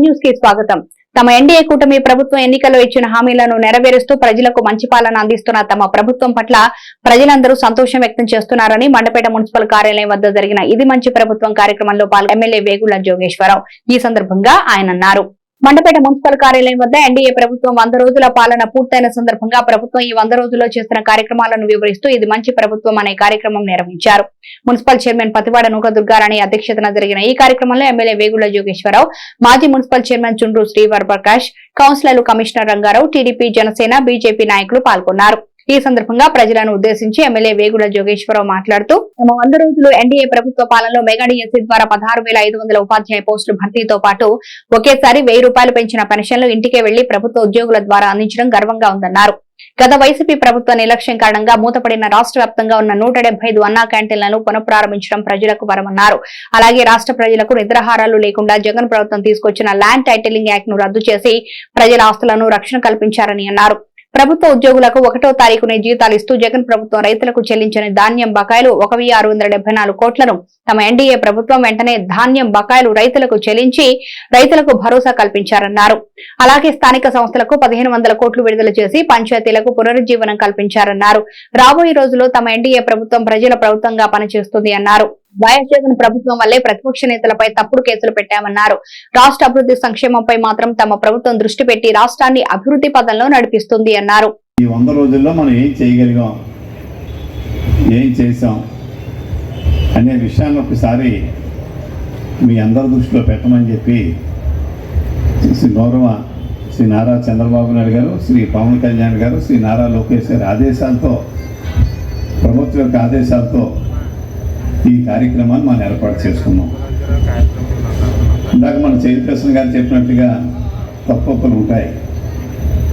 న్యూస్కి స్వాగతం. తమ ఎన్డీఏ కూటమి ప్రభుత్వం ఎన్నికల్లో ఇచ్చిన హామీలను నెరవేరుస్తూ ప్రజలకు మంచి పాలన అందిస్తున్న తమ ప్రభుత్వం పట్ల ప్రజలందరూ సంతోషం వ్యక్తం చేస్తున్నారని మండపేట మున్సిపల్ కార్యాలయం వద్ద జరిగిన ఇది మంచి ప్రభుత్వం కార్యక్రమంలో పాల్గొన్న ఎమ్మెల్యే వేగుల జోగేశ్వరరావు. ఈ సందర్భంగా ఆయన అన్నారు. మండపేట మున్సిపల్ కార్యాలయం వద్ద ఎన్డీఏ ప్రభుత్వం వంద రోజుల పాలన పూర్తయిన సందర్భంగా ప్రభుత్వం ఈ వంద రోజుల్లో చేసిన కార్యక్రమాలను వివరిస్తూ ఇది మంచి ప్రభుత్వం అనే కార్యక్రమం నిర్వహించారు. మున్సిపల్ చైర్మన్ పతివాడ నూక దుర్గారాణి అధ్యక్షతన జరిగిన ఈ కార్యక్రమంలో ఎమ్మెల్యే వేగుల జోగేశ్వరరావు మాజీ మున్సిపల్ చైర్మన్ చుండ్రు శ్రీవర్ ప్రకాష్ కౌన్సిలర్లు commissioner Rangarao TDP Janasena BJP నాయకులు పాల్గొన్నారు. ఈ సందర్భంగా ప్రజలను ఉద్దేశించి ఎమ్మెల్యే వేగుల జోగేశ్వరరావు మాట్లాడుతూ తమ వంద రోజులు ఎన్డీఏ ప్రభుత్వ పాలనలో మెగా డిఎస్సీ ద్వారా పదహారు వేల ఐదు వందల ఉపాధ్యాయ పోస్టుల భర్తీతో పాటు ఒకేసారి వెయ్యి రూపాయలు పెంచిన పెన్షన్లు ఇంటికే వెళ్ళి ప్రభుత్వ ఉద్యోగుల ద్వారా అందించడం గర్వంగా ఉందన్నారు. గత వైసీపీ ప్రభుత్వ నిర్లక్ష్యం కారణంగా మూతపడిన రాష్ట్ర వ్యాప్తంగా ఉన్న నూట డెబ్బై ఐదు అన్నా క్యాంటీన్లను పునఃప్రారంభించడం ప్రజలకు వరమన్నారు. అలాగే రాష్ట్ర ప్రజలకు నిద్రహారాలు లేకుండా జగన్ ప్రభుత్వం తీసుకొచ్చిన ల్యాండ్ టైటిలింగ్ యాక్ట్ను రద్దు చేసి ప్రజల ఆస్తులను రక్షణ కల్పించారని అన్నారు. ప్రభుత్వ ఉద్యోగులకు ఒకటో తారీఖునే జీతాలు ఇస్తూ జగన్ ప్రభుత్వం రైతులకు చెల్లించిన ధాన్యం బకాయిలు ఒక వెయ్యి ఆరు వందల నాలుగు కోట్లను తమ ఎన్డీఏ ప్రభుత్వం వెంటనే ధాన్యం బకాయిలు రైతులకు చెల్లించి రైతులకు భరోసా కల్పించారన్నారు. అలాగే స్థానిక సంస్థలకు పదిహేను వందల కోట్లు విడుదల చేసి పంచాయతీలకు పునరుజ్జీవనం కల్పించారన్నారు. రాబోయే రోజుల్లో తమ ఎన్డీఏ ప్రభుత్వం ప్రజల ప్రభుత్వంగా పనిచేస్తుంది అన్నారు. వైఎస్ జగన్ ప్రభుత్వం వల్లే ప్రతిపక్ష నేతలపై తప్పుడు కేసులు పెట్టామన్నారు. రాష్ట్ర అభివృద్ధి సంక్షేమంపై మాత్రం తమ ప్రభుత్వం దృష్టి పెట్టి రాష్ట్రాన్ని అభివృద్ధి పదంలో నడిపిస్తుంది అన్నారు. ఈ వంద రోజుల్లో మనం ఏం చేయగలిగాం? ఏం చేసాం అనే విషయాన్ని ఒకసారి మీ అందరి దృష్టిలో పెట్టమని చెప్పి శ్రీ గౌరవ శ్రీ నారా చంద్రబాబు నాయుడు గారు శ్రీ పవన్ కళ్యాణ్ గారు శ్రీ నారా లోకేష్ గారి ఆదేశాలతో ప్రభుత్వం యొక్క ఆదేశాలతో ఈ కార్యక్రమాన్ని మనం ఏర్పాటు చేసుకున్నాం. ఇందాక మన చైర్పర్సన్ గారు చెప్పినట్టుగా తప్పొప్పులు ఉంటాయి.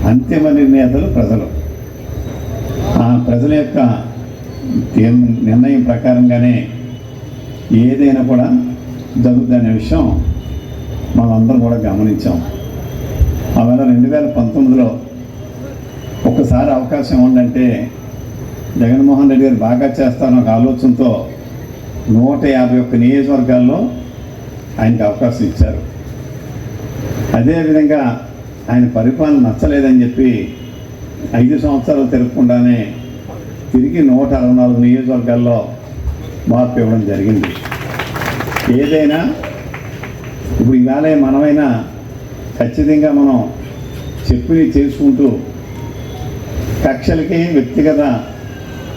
అంతిమ నిర్ణేతలు ప్రజలు. ఆ ప్రజల యొక్క నిర్ణయం ప్రకారంగానే ఏదైనా కూడా జరుగుతుందనే విషయం మనందరం కూడా గమనించాం. ఆవేళ రెండు వేల పంతొమ్మిదిలో ఒక్కసారి అవకాశం ఉందంటే జగన్మోహన్ రెడ్డి గారు బాగా చేస్తారని ఒక ఆలోచనతో నూట యాభై ఒక్క నియోజకవర్గాల్లో ఆయనకి అవకాశం ఇచ్చారు. అదేవిధంగా ఆయన పరిపాలన నచ్చలేదని చెప్పి ఐదు సంవత్సరాలు తిరగకుండానే తిరిగి నూట అరవై నాలుగు నియోజకవర్గాల్లో మార్పు ఇవ్వడం జరిగింది. ఏదైనా ఇప్పుడు ఇవాళ మనమైనా ఖచ్చితంగా మనం చెప్పి చేసుకుంటూ కక్షలకి వ్యక్తిగత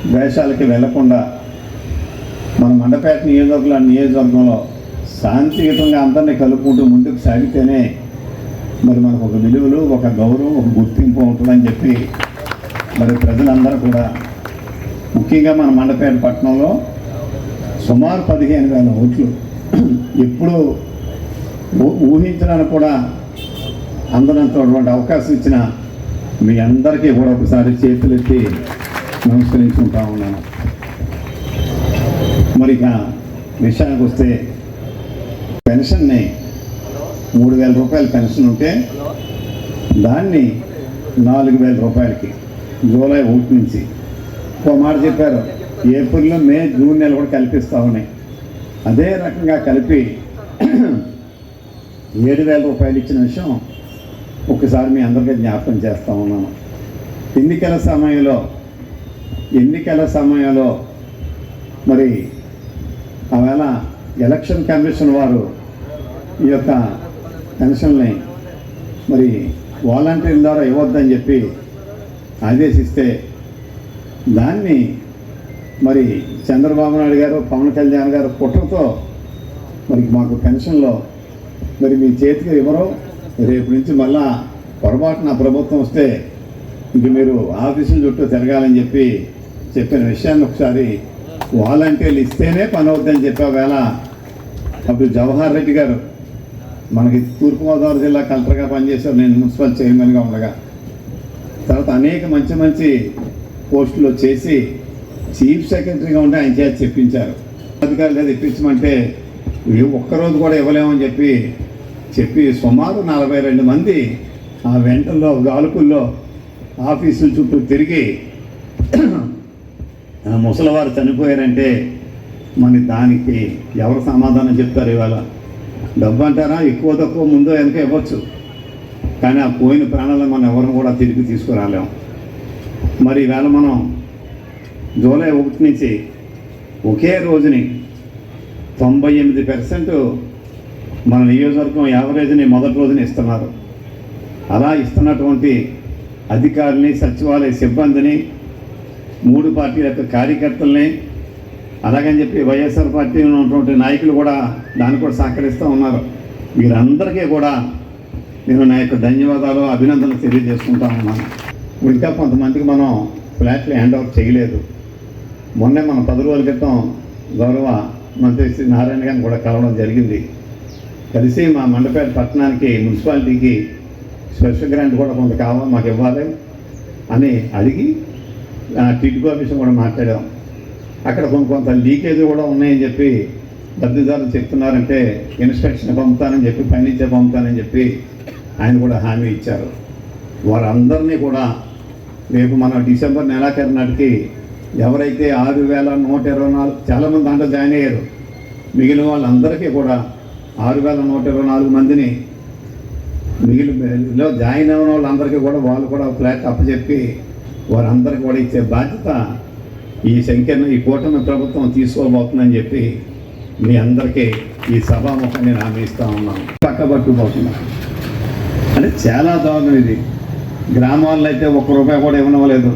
ద్వేషాలకి వెళ్ళకుండా మన మండపేట నియోజకవర్గంలో నియోజకవర్గంలో శాంతియుతంగా అందరినీ కలుపుకుంటూ ముందుకు సాగితేనే మరి మనకు ఒక విలువలు ఒక గౌరవం ఒక గుర్తింపు ఉంటుందని చెప్పి మరి ప్రజలందరూ కూడా ముఖ్యంగా మన మండపేట పట్టణంలో సుమారు పదిహేను వేల ఓట్లు ఎప్పుడు ఊహించడానికి కూడా అందనంతటువంటి అవకాశం ఇచ్చిన మీ అందరికీ కూడా ఒకసారి చేతులెత్తి నమస్కరించుకుంటా ఉన్నాను. మరి ఇక విషయానికి వస్తే పెన్షన్ని మూడు వేల రూపాయల పెన్షన్ ఉంటే దాన్ని నాలుగు వేల రూపాయలకి జూలై ఒకటి నుంచి. ఒక మాట చెప్పారు ఏప్రిల్ మే జూన్ నెల కూడా కల్పిస్తామని. అదే రకంగా కలిపి ఏడు వేల రూపాయలు ఇచ్చిన విషయం ఒకసారి మీ అందరికీ జ్ఞాపకం చేస్తా ఉన్నాను. ఎన్నికల సమయంలో ఎన్నికల సమయంలో మరి ఆవేళ ఎలక్షన్ కమిషన్ వారు ఈ యొక్క పెన్షన్ని మరి వాలంటీర్ల ద్వారా ఇవ్వద్దని చెప్పి ఆదేశిస్తే దాన్ని మరి చంద్రబాబు నాయుడు గారు పవన్ కళ్యాణ్ గారు కుట్రతో మరి మాకు పెన్షన్లో మరి మీ చేతికి ఇవ్వరు రేపు నుంచి మళ్ళా పొరపాటున ప్రభుత్వం వస్తే ఇంక మీరు ఆఫీసుల చుట్టూ తిరగాలని చెప్పి చెప్పిన విషయాన్ని ఒకసారి వాలంటీర్లు ఇస్తేనే పని అవుద్దని చెప్పే వేళ అప్పుడు జవహర్ రెడ్డి గారు మనకి తూర్పుగోదావరి జిల్లా కలెక్టర్గా పనిచేశారు. నేను మున్సిపల్ చైర్మన్గా ఉండగా. తర్వాత అనేక మంచి మంచి పోస్టులు చేసి చీఫ్ సెక్రటరీగా ఉంటే ఆయన చేసి చెప్పించారు. అధికారులు తెప్పించమంటే ఇప్పించమంటే ఒక్కరోజు కూడా ఇవ్వలేమని చెప్పి చెప్పి సుమారు నలభై రెండు మంది ఆ వెంటల్లో గాలుకుల్లో ఆఫీసుల చుట్టూ తిరిగి ముసలివారు చనిపోయారంటే మరి దానికి ఎవరు సమాధానం చెప్తారు ఇవాళ? డబ్బు అంటారా? ఎక్కువ తక్కువ ముందో వెనక ఇవ్వచ్చు. కానీ ఆ పోయిన ప్రాణాలను మనం ఎవరిని కూడా తిరిగి తీసుకురాలేం. మరి ఈవేళ మనం జూలై ఒకటి నుంచి ఒకే రోజుని తొంభై ఎనిమిది పర్సెంట్ మన నియోజకవర్గం యావరేజ్ని మొదటి రోజున ఇస్తున్నారు. అలా ఇస్తున్నటువంటి అధికారుల్ని సచివాలయ సిబ్బందిని మూడు పార్టీల యొక్క కార్యకర్తల్ని అలాగని చెప్పి వైఎస్ఆర్ పార్టీలో ఉన్నటువంటి నాయకులు కూడా దాన్ని కూడా సహకరిస్తూ ఉన్నారు. వీరందరికీ కూడా నేను నా యొక్క ధన్యవాదాలు అభినందనలు తెలియజేసుకుంటా ఉన్నాను. ఇంకా కొంతమందికి మనం ఫ్లాట్లు హ్యాండ్ ఓవర్ చేయలేదు. మొన్నే మన పది రోజుల క్రితం గౌరవ మంత్రి శ్రీ నారాయణ గారిని కూడా కలవడం జరిగింది. కలిసి మా మండపేట పట్టణానికి మున్సిపాలిటీకి స్పెషల్ గ్రాంట్ కూడా కొంత కావాలి మాకు ఇవ్వాలి అని అడిగి టిడ్కో విషయం కూడా మాట్లాడాం. అక్కడ కొంత కొంత లీకేజ్ కూడా ఉన్నాయని చెప్పి లబ్ధిదారులు చెప్తున్నారంటే ఇన్స్పెక్షన్ పంపుతానని చెప్పి పైనుంచే పంపుతానని చెప్పి ఆయన కూడా హామీ ఇచ్చారు. వారందరినీ కూడా రేపు మన డిసెంబర్ నెలాఖరు నాటికి ఎవరైతే ఆరు వేల నూట ఇరవై నాలుగు చాలామంది దాంట్లో జాయిన్ అయ్యారు. మిగిలిన వాళ్ళందరికీ కూడా ఆరు వేల నూట ఇరవై నాలుగు మందిని మిగిలిలో జాయిన్ అయిన వాళ్ళందరికీ కూడా వాళ్ళు కూడా ఫ్లాట్ అప్పచెప్పి వారందరికీ కూడా ఇచ్చే బాధ్యత ఈ సంఖ్యను ఈ కూటమి ప్రభుత్వం తీసుకోబోతుందని చెప్పి మీ అందరికీ ఈ సభాముఖం నేను హామీ ఇస్తా ఉన్నాను పక్కబట్టుకుపోతున్నాను అంటే చాలా దారుణం ఇది. గ్రామాల్లో అయితే ఒక్క రూపాయి కూడా ఇవ్వనవ్వలేదు.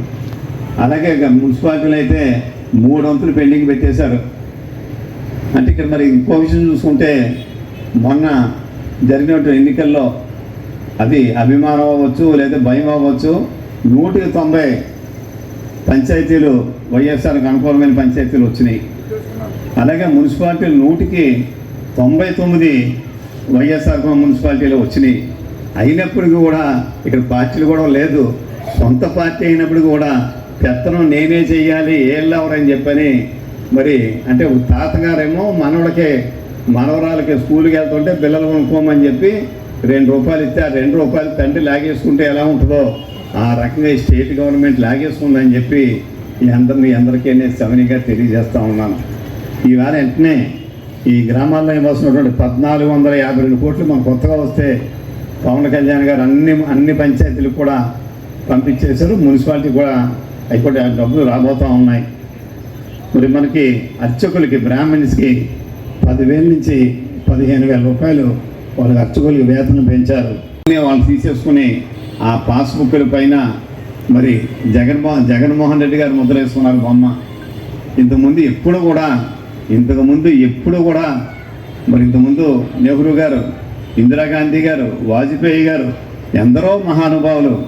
అలాగే మున్సిపాలిటీలు అయితే మూడు వంతులు పెండింగ్ పెట్టేశారు. అంటే ఇక్కడ మరి ఇంకో విషయం చూసుకుంటే మొన్న జరిగినటువంటి ఎన్నికల్లో అది అభిమానం అవ్వచ్చు లేదా భయం అవ్వచ్చు. నూటికి తొంభై పంచాయతీలు వైఎస్ఆర్కి అనుకూలమైన పంచాయతీలు వచ్చినాయి. అలాగే మున్సిపాలిటీలు నూటికి తొంభై తొమ్మిది వైఎస్ఆర్ మున్సిపాలిటీలు వచ్చినాయి. అయినప్పటికీ కూడా ఇక్కడ పార్టీలు కూడా లేదు. సొంత పార్టీ అయినప్పటికీ కూడా పెత్తనం నేనే చెయ్యాలి ఏళ్ళెవరని చెప్పని మరి అంటే తాతగారేమో మనవడికి మనవరాలకి స్కూల్కి వెళ్తుంటే పిల్లలు కొనుక్కోమని చెప్పి రెండు రూపాయలు ఇస్తే ఆ రెండు రూపాయలు తండ్రి లాగేసుకుంటే ఎలా ఉంటుందో ఆ రకంగా ఈ స్టేట్ గవర్నమెంట్ లాగేస్తుందని చెప్పి ఈ అందరు మీ అందరికీ నేను సవనిగా తెలియజేస్తూ ఉన్నాను. ఈవేళ వెంటనే ఈ గ్రామాల్లో ఇవ్వాల్సినటువంటి పద్నాలుగు వందల యాభై రెండు కోట్లు మన కొత్తగా వస్తే పవన్ కళ్యాణ్ గారు అన్ని అన్ని పంచాయతీలకు కూడా పంపించేశారు. మున్సిపాలిటీ కూడా అవి కూడా డబ్బులు రాబోతూ ఉన్నాయి. మరి మనకి అర్చకులకి బ్రాహ్మణ్స్కి పదివేల నుంచి పదిహేను వేల రూపాయలు వాళ్ళకి అర్చకులకి వేతనం పెంచారు. వాళ్ళు తీసేసుకుని ఆ పాస్బుక్ల పైన మరి జగన్మోహన్ జగన్మోహన్ రెడ్డి గారు ముద్ర వేసుకున్నారు బొమ్మ. ఇంతకుముందు ఎప్పుడు కూడా ఇంతకుముందు ఎప్పుడు కూడా మరి ఇంతకుముందు నెహ్రూ గారు ఇందిరాగాంధీ గారు వాజ్పేయి గారు ఎందరో మహానుభావులు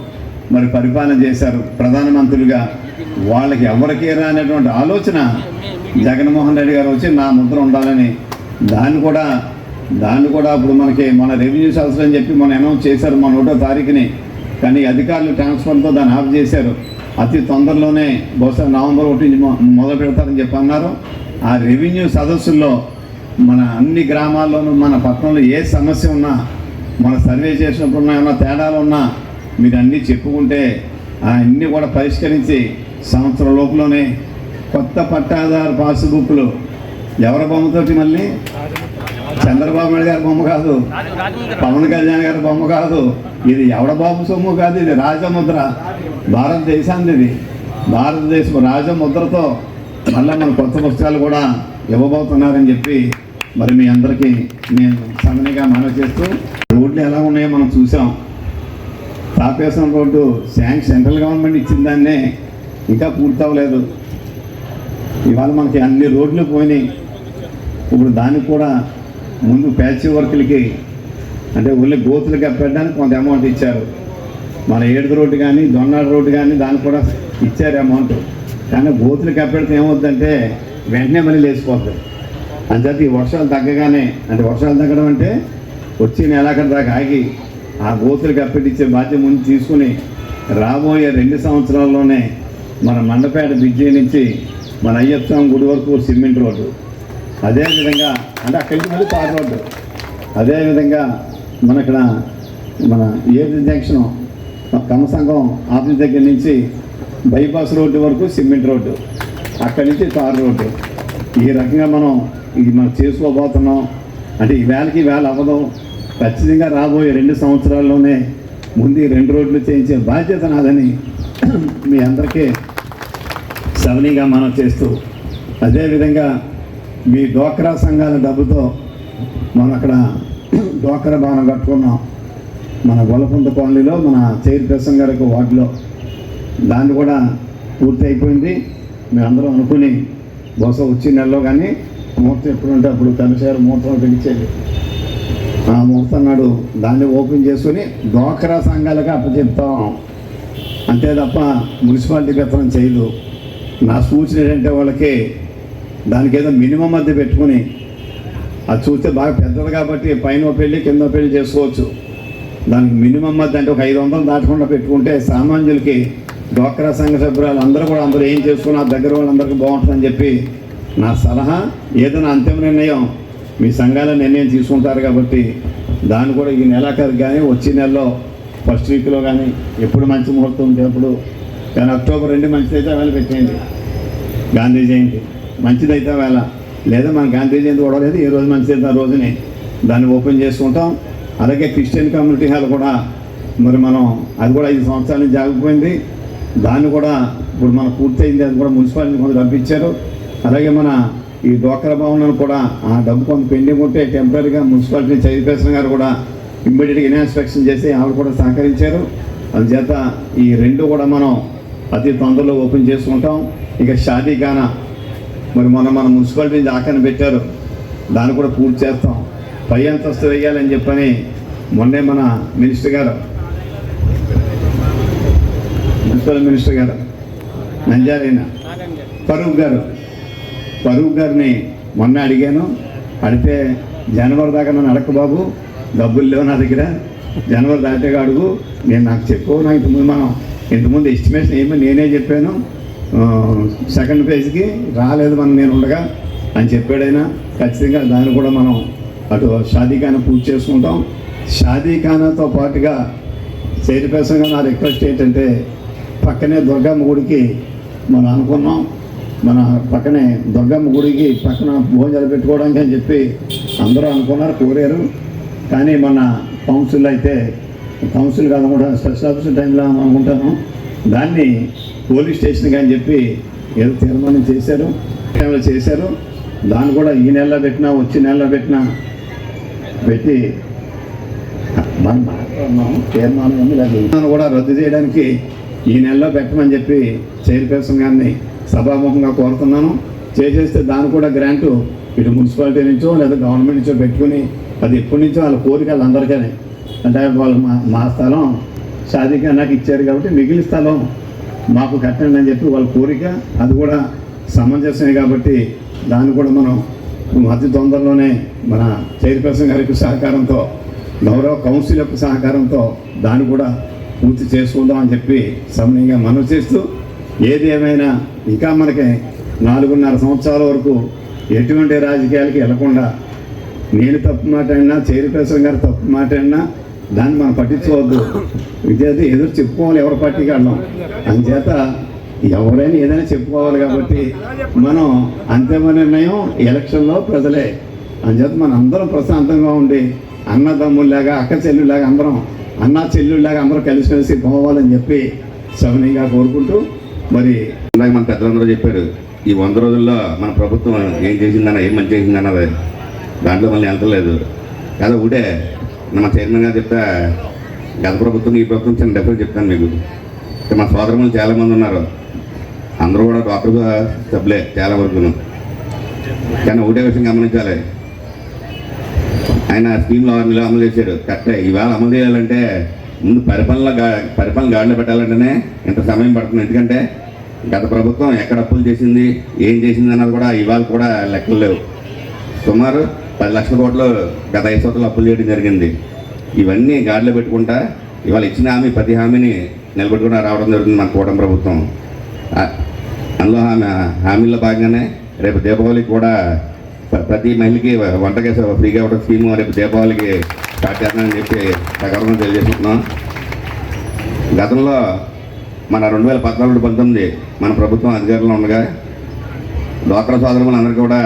మరి పరిపాలన చేశారు ప్రధానమంత్రులుగా. వాళ్ళకి ఎవరికి రానటువంటి ఆలోచన జగన్మోహన్ రెడ్డి గారు వచ్చి నా ముద్ర ఉండాలని. దాన్ని కూడా దాన్ని కూడా అప్పుడు మనకి మన రెవెన్యూ సంస్థ అని చెప్పి మనం అనౌన్స్ చేశారు మన ఒకటో తారీఖుని. కానీ అధికారులు ట్రాన్స్ఫర్తో దాన్ని ఆఫ్ చేశారు. అతి తొందరలోనే బహుశా నవంబర్ ఒకటి నుంచి మొ- మొదలు పెడతారని చెప్పి అన్నారు ఆ రెవెన్యూ సదస్సుల్లో మన అన్ని గ్రామాల్లోనూ మన పట్టణంలో ఏ సమస్య ఉన్నా మన సర్వే చేసినప్పుడు ఉన్న ఏమైనా తేడాలు ఉన్నా మీరు అన్నీ చెప్పుకుంటే ఆ అన్నీ కూడా పరిష్కరించి సంవత్సరం లోపలనే కొత్త పట్టాదారు పాస్బుక్లు ఎవరి బొమ్మతోటి మళ్ళీ? చంద్రబాబు నాయుడు గారి బొమ్మ కాదు. పవన్ కళ్యాణ్ గారి బొమ్మ కాదు. ఇది ఎవడ బాబు సొమ్ము కాదు ఇది రాజముద్ర. భారతదేశానికి ఇది భారతదేశం రాజముద్రతో మళ్ళీ మన కొత్త పుస్తకాలు కూడా ఇవ్వబోతున్నారని చెప్పి మరి మీ అందరికీ నేను సమన్వయంగా మనవి చేస్తూ రోడ్లు ఎలా ఉన్నాయో మనం చూసాం తాపేశ్వరం రోడ్డు శాంక్ సెంట్రల్ గవర్నమెంట్ ఇచ్చిన దాన్నే ఇంకా పూర్తవలేదు. ఇవాళ మనకి అన్ని రోడ్లు పోయినాయి. ఇప్పుడు దానికి కూడా ముందు ప్యాచ్ వర్క్లకి అంటే ఓన్లీ గోతులు కప్పడానికి కొంత అమౌంట్ ఇచ్చారు. మన ఏడుగు రోడ్డు కానీ దొన్నాడు రోడ్డు కానీ దానికి కూడా ఇచ్చారు అమౌంట్ కానీ గోతులు కప్పెడితే ఏమవుతుందంటే వెంటనే మళ్ళీ లేచిపోతుంది. అంచేత ఈ వర్షాలు తగ్గగానే అంటే వర్షాలు తగ్గడం అంటే వచ్చి నెలాఖరు దాకా ఆగి ఆ గోతులు కప్పెట్టించే బాధ్యత ముందు తీసుకుని రాబోయే రెండు సంవత్సరాల్లోనే మన మండపేట బ్రిడ్జి నుంచి మన అయ్యప్ప స్వామి గుడి వరకు సిమెంట్ రోడ్డు. అదేవిధంగా అంటే అక్కడి నుంచి మళ్ళీ తార్ రోడ్డు. అదేవిధంగా మన ఇక్కడ మన ఏడు జంక్షన్ కమసంఘం ఆఫీస్ దగ్గర నుంచి బైపాస్ రోడ్డు వరకు సిమెంట్ రోడ్డు. అక్కడి నుంచి తార్ రోడ్డు. ఈ రకంగా మనం ఇది మనం చేసుకోబోతున్నాం. అంటే ఈ వేళకి వేళ అవ్వదు. ఖచ్చితంగా రాబోయే రెండు సంవత్సరాల్లోనే ముందు రెండు రోడ్లు చేయించే బాధ్యత నాదని మీ అందరికీ సవనీగా మనం చేస్తూ అదేవిధంగా మీ డోక్రా సంఘాల డబ్బుతో మనం అక్కడ డోక్రా భవనం కట్టుకున్నాం. మన గొలపుంత కాలనీలో మన చైర్పర్సన్ గారికి వార్డులో. దాన్ని కూడా పూర్తి అయిపోయింది. మేమందరం అనుకుని బహుశా వచ్చే నెలలో కానీ ముహూర్తం ఎప్పుడు ఉంటే అప్పుడు కలిసారు ముహూర్తం పిలిచేది ఆ ముహూర్తం నాడు దాన్ని ఓపెన్ చేసుకుని డోక్రా సంఘాలకు అప్పచెప్తాం. అంతే తప్ప మున్సిపాలిటీ విత్తనం చేయదు. నా సూచన ఏంటంటే వాళ్ళకి దానికి ఏదో మినిమం మధ్య పెట్టుకుని. అది చూస్తే బాగా పెద్దది కాబట్టి పైన పెళ్ళి కింద పెళ్ళి చేసుకోవచ్చు. దానికి మినిమం మధ్య అంటే ఒక ఐదు వందలు దాటకుండా పెట్టుకుంటే సామాన్యులకి డోక్రా సంఘ సభ్యురాలు అందరూ కూడా అందరూ ఏం చేసుకున్నా దగ్గర వాళ్ళందరికీ బాగుంటుందని చెప్పి నా సలహా ఏదైనా అంతిమ నిర్ణయం మీ సంఘాల నిర్ణయం తీసుకుంటారు కాబట్టి దాన్ని కూడా ఈ నెలాఖరు కానీ వచ్చే నెలలో ఫస్ట్ వీక్లో కానీ ఎప్పుడు మంచి ముహూర్తం ఉంటే అప్పుడు. కానీ అక్టోబర్ రెండు మంచిదైతే వేళ పెట్టేయండి. గాంధీ జయంతి. మంచిదైతే వేళ. లేదా మన గాంధీ జయంతి కూడా లేదు ఏ రోజు మంచిదైతే ఆ రోజుని. దాన్ని ఓపెన్ చేసుకుంటాం. అలాగే క్రిస్టియన్ కమ్యూనిటీ హాల్ కూడా మరి మనం అది కూడా ఐదు సంవత్సరాల నుంచి ఆగిపోయింది. దాన్ని కూడా ఇప్పుడు మనం పూర్తయింది. అది కూడా మున్సిపాలిటీ కొంత డబ్బు ఇచ్చారు అలాగే మన ఈ డోక్రా భవనాలు కూడా ఆ డబ్బు కొంత పెండింగ్ ఉంటే టెంపరీగా మున్సిపాలిటీ చైర్పర్సన్ గారు కూడా ఇమ్మీడియట్గా ఇన్స్పెక్షన్ చేసి ఆవిడ కూడా సహకరించారు. అందుచేత ఈ రెండు కూడా మనం అతి తొందరలో ఓపెన్ చేసుకుంటాం. ఇక షాదీఖానా మరి మొన్న మన మున్సిపాలిటీ నుంచి ఆఖరణ పెట్టారు. దాన్ని కూడా పూర్తి చేస్తాం. పై అంతస్తు వేయాలని చెప్పని మొన్నే మన మినిస్టర్ గారు మున్సిపల్ మినిస్టర్ గారు నంజారైన ఫరూక్ గారు ఫరూక్ గారిని మొన్న అడిగాను. అడిగితే జనవరి దాకా నన్ను అడగ బాబు డబ్బులు లేవు నా దగ్గర. జనవరి దాటాక అడుగు. నేను నాకు చెప్పు నాకు ఇంతకుముందు మనం ఇంతకుముందు ఎస్టిమేషన్ ఏమో నేనే చెప్పాను. సెకండ్ ఫేజ్కి రాలేదు మనం నేను ఉండగా అని చెప్పాడైనా ఖచ్చితంగా దాన్ని కూడా మనం అటు షాదీఖానా పూర్తి చేసుకుంటాం. షాదీఖానాతో పాటుగా చైర్పర్సన్గా నా రిక్వెస్ట్ ఏంటంటే పక్కనే దుర్గమ్మ గుడికి మనం అనుకున్నాం. మన పక్కనే దుర్గమ్మ గుడికి పక్కన భోజనాలు పెట్టుకోవడానికి అని చెప్పి అందరూ అనుకున్నారు కోరారు. కానీ మన కౌన్సిల్ అయితే కౌన్సిల్ కాదు కూడా స్పెషల్ ఆఫీసర్ టైంలో అనుకుంటాను. దాన్ని పోలీస్ స్టేషన్ అని చెప్పి ఏదో తీర్మానం చేశారు టైంలో చేశారు. దాన్ని కూడా ఈ నెలలో పెట్టినా వచ్చే నెలలో పెట్టినా పెట్టి మనం మాట్లాడుతున్నాం తీర్మానం లేదు కూడా రద్దు చేయడానికి ఈ నెలలో పెట్టమని చెప్పి చైర్పర్సన్ గారిని సభాముఖంగా కోరుతున్నాను. చేసేస్తే దాన్ని కూడా గ్రాంటు ఇటు మున్సిపాలిటీ నుంచో లేదా గవర్నమెంట్ నుంచో పెట్టుకుని అది ఎప్పటి నుంచో వాళ్ళ కోరికలు అందరికీ అంటే వాళ్ళు మా మా స్థలం షాదీగా నాకు ఇచ్చారు కాబట్టి మిగిలిన స్థలం మాకు కట్టండి అని చెప్పి వాళ్ళ కోరిక అది కూడా సమంజసమే కాబట్టి దాన్ని కూడా మనం అతి తొందరలోనే మన చైర్పర్సన్ గారికి సహకారంతో గౌరవ కౌన్సిల్ యొక్క సహకారంతో దాన్ని కూడా పూర్తి చేసుకుందాం అని చెప్పి సమయంగా మనవి చేస్తూ ఏది ఏమైనా ఇంకా మనకి నాలుగున్నర సంవత్సరాల వరకు ఎటువంటి రాజకీయాలకి వెళ్ళకుండా నేను తప్పు మాట్లాడినా చైర్పర్సన్ గారు తప్పు మాట్లాడినా దాన్ని మనం పట్టించుకోవద్దు. విద్యార్థి ఎదురు చెప్పుకోవాలి ఎవరి పార్టీకి వెళ్ళాం అందుచేత ఎవరైనా ఏదైనా చెప్పుకోవాలి కాబట్టి మనం అంతిమ నిర్ణయం ఎలక్షన్లో ప్రజలే. అందుచేత మన అందరం ప్రశాంతంగా ఉండి అన్నదమ్ముల్లాగా అక్క చెల్లులాగా అందరం అన్న చెల్లుల్లాగా అందరం కలిసిమెలిసి పోవాలని చెప్పి సవనీయంగా కోరుకుంటూ మరి ఇందాక మన పెద్దలందరూ చెప్పారు ఈ వంద రోజుల్లో మన ప్రభుత్వం ఏం చేసిందన్న ఏం మంచి చేసిందన్నది దాంట్లో మళ్ళీ వెళ్తలేదు. కదా ఊడే మన చైర్మన్ గారు చెప్తే గత ప్రభుత్వం ఈ ప్రభుత్వం చిన్న డిఫరెన్స్ చెప్తాను మీకు. మా సోదరములు చాలామంది ఉన్నారు. అందరూ కూడా డాక్టర్ సభ్యులే చాలా వరకు కానీ ఒకటే విషయం గమనించాలి. ఆయన స్కీమ్లు ఆరు నెలలు అమలు చేశాడు. కరెక్టే. ఈవేళ అమలు చేయాలంటే ముందు పరిపాలన పరిపాలన గాడిలో పెట్టాలంటేనే ఇంత సమయం పడుతుంది. ఎందుకంటే గత ప్రభుత్వం ఎక్కడ అప్పులు చేసింది ఏం చేసింది అన్నది కూడా ఇవాళ కూడా లెక్కలు లేవు. సుమారు పది లక్షల కోట్లు గత ఐదు సంవత్సరాలు అప్పులు చేయడం జరిగింది. ఇవన్నీ గాడిలో పెట్టుకుంటా ఇవాళ ఇచ్చిన హామీ ప్రతి హామీని నిలబెట్టుకుని రావడం జరుగుతుంది మన కూటమి ప్రభుత్వం. అందులో హామీ హామీల్లో భాగంగానే రేపు దీపావళికి కూడా ప్ర- ప్రతి మహిళకి వంట ఫ్రీగా ఇవ్వడం స్కీమ్ రేపు దీపావళికి స్టార్ట్ చేస్తానని చెప్పి సగర్వంగా తెలియజేసుకుంటున్నాం గతంలో మన రెండు వేల పద్నాలుగు పంతొమ్మిది మన ప్రభుత్వం అధికారంలో ఉండగా డ్వాక్రా సోదరులు అందరికీ కూడా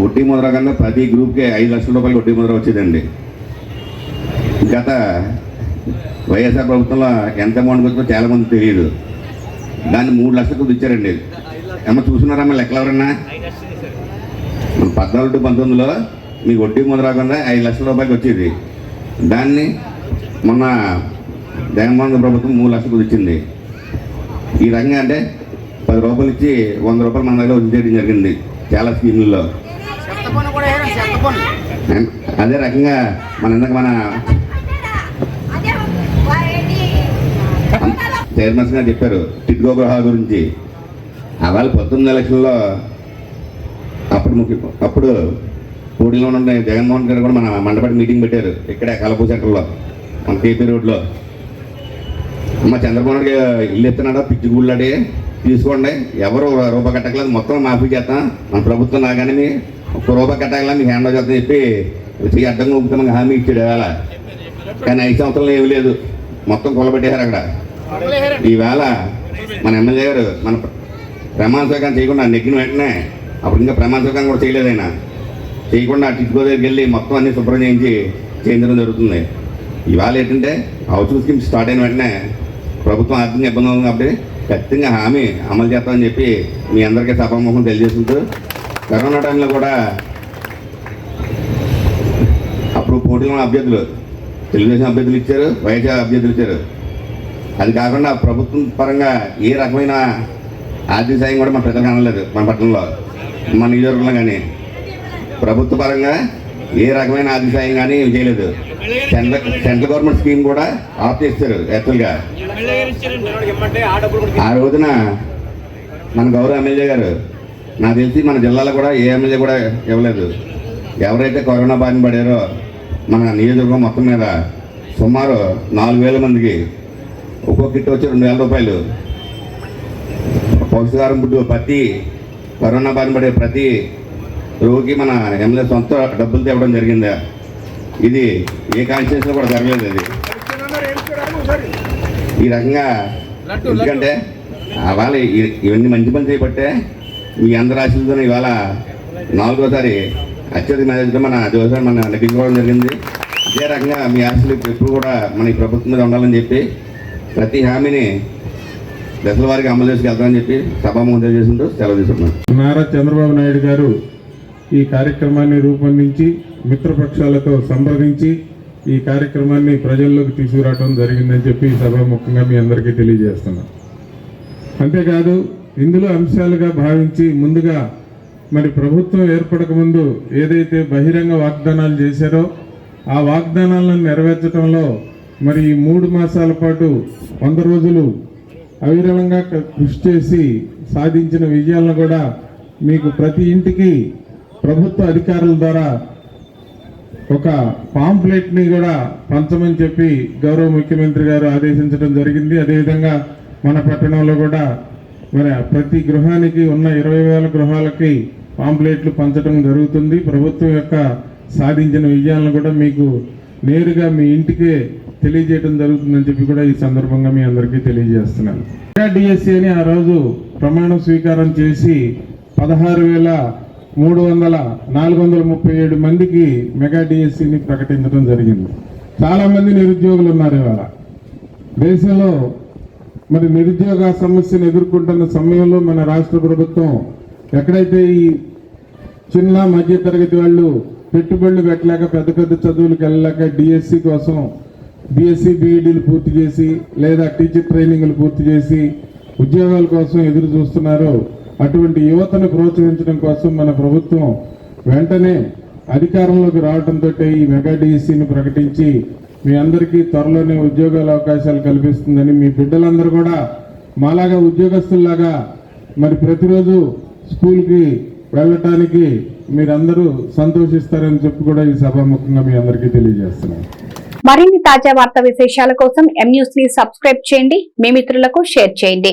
వడ్డీ ముద్ర కన్నా ప్రతి గ్రూప్కి ఐదు లక్షల రూపాయలు వడ్డీ ముద్ర వచ్చేదండి. గత వైఎస్ఆర్ ప్రభుత్వంలో ఎంత అమౌంట్ వచ్చిందో చాలా మంది తెలియదు. దాన్ని మూడు లక్షలకు ఇచ్చారండి. ఏమన్నా చూస్తున్నారా మళ్ళీ లెక్కలు ఎవరన్నా? పద్నాలుగు టు పంతొమ్మిదిలో మీకు వడ్డీ ముద్ర రాకుండా ఐదు లక్షల రూపాయలకి వచ్చేది. దాన్ని మొన్న జగన్మోహన్ ప్రభుత్వం మూడు లక్షలకు ఇచ్చింది. ఈ రకంగా అంటే పది రూపాయలు ఇచ్చి వంద రూపాయలు మన దగ్గర వదిలేయడం జరిగింది. చాలా స్కీముల్లో. అదే రకంగా మన ఇందాక మన చైర్మన్స్ గారు చెప్పారు టిడ్గో గృహాల గురించి. అవాళ పంతొమ్మిది లక్షల్లో అప్పుడు ముఖ్య అప్పుడు పోటీలో ఉన్న జగన్మోహన్ గారు కూడా మన మండపటి మీటింగ్ పెట్టారు ఇక్కడే కలపూ సెంటర్లో మన కేపీ రోడ్లో. అమ్మ చంద్రబాబు నాయుడు ఇల్లు ఎత్తున్నాడా? పిచ్చి గుళ్ళడే? తీసుకోండి. ఎవరు రూపకట్టకలేదు కట్టకలేదు మొత్తం మాఫీ చేస్తాం. మన ప్రభుత్వం నాగానే ఒక రూపాయి కట్టగల మీకు హ్యాండ్ అవుతుందని చెప్పి చెయ్యి అడ్డంగా ఊపుతామని హామీ ఇచ్చాడు వేళ కానీ ఐదు సంవత్సరాలు ఏమి లేదు. మొత్తం కొలబెట్టేశారు అక్కడ. ఈవేళ మన ఎమ్మెల్యే గారు మన ప్రమాణ స్వీకారం చేయకుండా నెగ్గిన వెంటనే అప్పుడు ఇంకా ప్రమాణ స్వీకారం కూడా చేయలేదు ఆయన. చేయకుండా టిట్కో దగ్గరికి వెళ్ళి మొత్తం అన్ని శుభ్రం చేయించి చేయించడం జరుగుతుంది. ఇవాళ ఏంటంటే హౌసింగ్ స్కీమ్ స్టార్ట్ అయిన వెంటనే ప్రభుత్వం ఆర్థిక ఇబ్బంది ఉంది కాబట్టి ఖచ్చితంగా హామీ అమలు చేస్తామని చెప్పి మీ అందరికీ సభాముఖం తెలియజేస్తుంటూ కరోనా టైంలో కూడా అప్పుడు పోటీలో అభ్యర్థులు తెలుగుదేశం అభ్యర్థులు ఇచ్చారు వైఎస్ఆర్ అభ్యర్థులు ఇచ్చారు. అది కాకుండా ప్రభుత్వం పరంగా ఏ రకమైన ఆర్థిక సాయం కూడా మన ప్రజలకు అనలేదు మన పట్టణంలో మన నియోజకవర్గంలో కానీ. ప్రభుత్వ పరంగా ఏ రకమైన ఆర్థిక సాయం కానీ చేయలేదు. సెంట్రల్ సెంట్రల్ గవర్నమెంట్ స్కీమ్ కూడా ఆఫ్ చేస్తారు యాక్చువల్గా. ఆ రోజున మన గౌరవ ఎమ్మెల్యే గారు నాకు తెలిసి మన జిల్లాలో కూడా ఏ ఎమ్మెల్యే కూడా ఇవ్వలేదు. ఎవరైతే కరోనా బారిన పడారో మన నియోజకవర్గం మొత్తం మీద సుమారు నాలుగు వేల మందికి ఒక్కో కిట్ వచ్చి రెండు వేల రూపాయలు. పౌష్టికారం ఫుడ్ ప్రతి కరోనా బారిన పడే ప్రతి రోగికి మన ఎమ్మెల్యే సొంత డబ్బులు తేవడం జరిగిందా? ఇది ఏ కాన్స్టిట్యూన్సీలో కూడా జరగలేదు అది. ఈ రకంగా ఎందుకంటే అవాళ ఇ- ఇవన్నీ మంచి పని చేయబట్టే మీ అందరి ఆశలతో ఇవాళ నాలుగోసారి అత్యధిక మెజార్టీతో మన దేవసారి మన నెగ్గించుకోవడం జరిగింది. ఇదే రకంగా మీ ఆశలు ఎప్పుడు కూడా మన ఈ ప్రభుత్వం మీద ఉండాలని చెప్పి ప్రతి హామీని దశల వారికి అమలు చేసుకెళ్తామని చెప్పి సభాముఖం తెలియజేస్తుంటూ సెలవు తీసుకున్నాను నారా చంద్రబాబు నాయుడు గారు ఈ కార్యక్రమాన్ని రూపొందించి మిత్రపక్షాలతో సంప్రదించి ఈ కార్యక్రమాన్ని ప్రజల్లోకి తీసుకురావడం జరిగిందని చెప్పి సభాముఖంగా మీ అందరికీ తెలియజేస్తున్నాం అంతేకాదు ఇందులో అంశాలుగా భావించి ముందుగా మరి ప్రభుత్వం ఏర్పడక ముందు ఏదైతే బహిరంగ వాగ్దానాలు చేశారో ఆ వాగ్దానాలను నెరవేర్చడంలో మరి ఈ మూడు మాసాల పాటు వంద రోజులు అవిరళంగా కృషి చేసి సాధించిన విజయాలను కూడా మీకు ప్రతి ఇంటికి ప్రభుత్వ అధికారుల ద్వారా ఒక పాంప్లెట్ని కూడా పంచమని చెప్పి గౌరవ ముఖ్యమంత్రి గారు ఆదేశించడం జరిగింది. అదేవిధంగా మన పట్టణంలో కూడా మరి ప్రతి గృహానికి ఉన్న ఇరవై వేల గృహాలకి పాంప్లెట్లు పంచడం జరుగుతుంది. ప్రభుత్వం యొక్క సాధించిన విజయాలను కూడా మీకు నేరుగా మీ ఇంటికే తెలియజేయడం జరుగుతుందని చెప్పి కూడా ఈ సందర్భంగా మీ అందరికీ తెలియజేస్తున్నాను. డిఎస్సి అని ఆ రోజు ప్రమాణం స్వీకారం చేసి పదహారు వేల మూడు వందల నాలుగు వందల ముప్పై ఏడు మందికి మెగా డిఎస్సిని ప్రకటించడం జరిగింది. చాలామంది నిరుద్యోగులు ఉన్నారు ఇవాళ. దేశంలో మరి నిరుద్యోగ సమస్యను ఎదుర్కొంటున్న సమయంలో మన రాష్ట్ర ప్రభుత్వం ఎక్కడైతే ఈ చిన్న మధ్య తరగతి వాళ్ళు పెట్టుబడులు పెట్టలేక పెద్ద పెద్ద చదువులకు వెళ్ళలేక డిఎస్సి కోసం బీఎస్సీ బీఈడీలు పూర్తి చేసి లేదా టీచర్ ట్రైనింగ్లు పూర్తి చేసి ఉద్యోగాల కోసం ఎదురు చూస్తున్నారు. అటువంటి యువతను ప్రోత్సహించడం కోసం మన ప్రభుత్వం వెంటనే అధికారంలోకి రావడంతో ఈ మెగా డిఎస్సీని ప్రకటించి మీ అందరికీ త్వరలోనే ఉద్యోగాల అవకాశాలు కల్పిస్తుందని మీ బిడ్డలందరూ కూడా మాలాగా ఉద్యోగస్తుల్లాగా మరి ప్రతిరోజు స్కూల్కి వెళ్ళటానికి మీరందరూ సంతోషిస్తారని చెప్పి కూడా ఈ సభాముఖంగా మీ అందరికీ తెలియజేస్తున్నాను. మరిన్ని తాజా వార్తా విశేషాల కోసం ఎం న్యూస్ని సబ్స్క్రైబ్ చేయండి. మీ మిత్రులకు షేర్ చేయండి.